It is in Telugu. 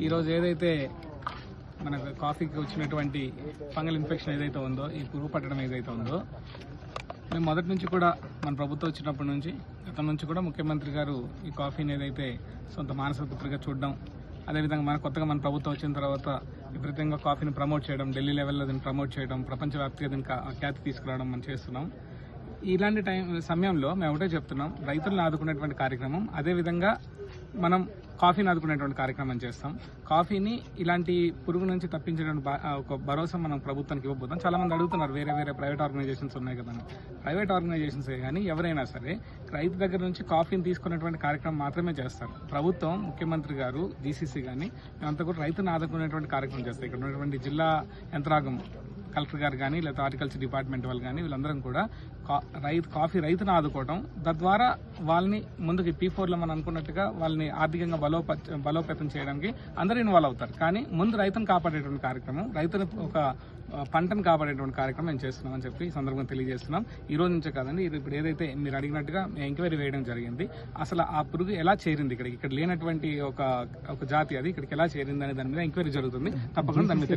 ఈరోజు ఏదైతే మనకు కాఫీకి వచ్చినటువంటి ఫంగల్ ఇన్ఫెక్షన్ ఏదైతే ఉందో ఈ పురుగు పట్టడం ఏదైతే ఉందో మేము మొదటి నుంచి కూడా మన ప్రభుత్వం వచ్చినప్పటి నుంచి గతం నుంచి కూడా ముఖ్యమంత్రి గారు ఈ కాఫీని ఏదైతే సొంత మానసిక పుత్రిగా చూడడం అదేవిధంగా మన కొత్తగా మన ప్రభుత్వం వచ్చిన తర్వాత విపరీతంగా కాఫీని ప్రమోట్ చేయడం ఢిల్లీ లెవెల్లో దీన్ని ప్రమోట్ చేయడం ప్రపంచవ్యాప్తిగా దీనికి ఖ్యాతి తీసుకురావడం మనం చేస్తున్నాం. ఇలాంటి టైం సమయంలో మేము ఒకటే చెప్తున్నాం రైతులను ఆదుకునేటువంటి కార్యక్రమం అదేవిధంగా మనం కాఫీని ఆదుకునేటువంటి కార్యక్రమం చేస్తాం. కాఫీని ఇలాంటి పురుగు నుంచి తప్పించేటువంటి బా- ఒక భరోసా మనం ప్రభుత్వానికి ఇవ్వబోతాం. చాలా మంది అడుగుతున్నారు వేరే వేరే ప్రైవేట్ ఆర్గనైజేషన్స్ ఉన్నాయి కదా ప్రైవేట్ ఆర్గనైజేషన్స్ కానీ ఎవరైనా సరే రైతు దగ్గర నుంచి కాఫీని తీసుకునేటువంటి కార్యక్రమం మాత్రమే చేస్తారు. ప్రభుత్వం ముఖ్యమంత్రి గారు జీసీసీ కానీ మేమంతా కూడా రైతును ఆదుకునేటువంటి కార్యక్రమం చేస్తాం. ఇక్కడ ఉన్నటువంటి జిల్లా యంత్రాంగం కలెక్టర్ గారు కానీ లేదా హార్టికల్చర్ డిపార్ట్మెంట్ వాళ్ళు కానీ వీళ్ళందరం కూడా కా- రైతు కాఫీ రైతును ఆదుకోవటం. తద్వారా వాళ్ళని ముందుకి పీ ఫోర్లో మనం అనుకున్నట్టుగా వాళ్ళని ఆర్థికంగా బలోప బలోపేతం చేయడానికి అందరూ ఇన్వాల్వ్ అవుతారు. కానీ ముందు రైతును కాపాడేటువంటి కార్యక్రమం రైతును ఒక పంటను కాపాడేటువంటి కార్యక్రమం మేము చేస్తున్నామని చెప్పి ఈ సందర్భంగా తెలియజేస్తున్నాం. ఈ రోజు నుంచే కాదండి ఇది ఇప్పుడు ఏదైతే మీరు అడిగినట్టుగా ఎంక్వైరీ వేయడం జరిగింది. అసలు ఆ పురుగు ఎలా చేరింది ఇక్కడ ఇక్కడ లేనటువంటి ఒక ఒక జాతి అది ఇక్కడికి ఎలా చేరింది అనే దాని మీద ఎంక్వైరీ జరుగుతుంది. తప్పకుండా దాని మీద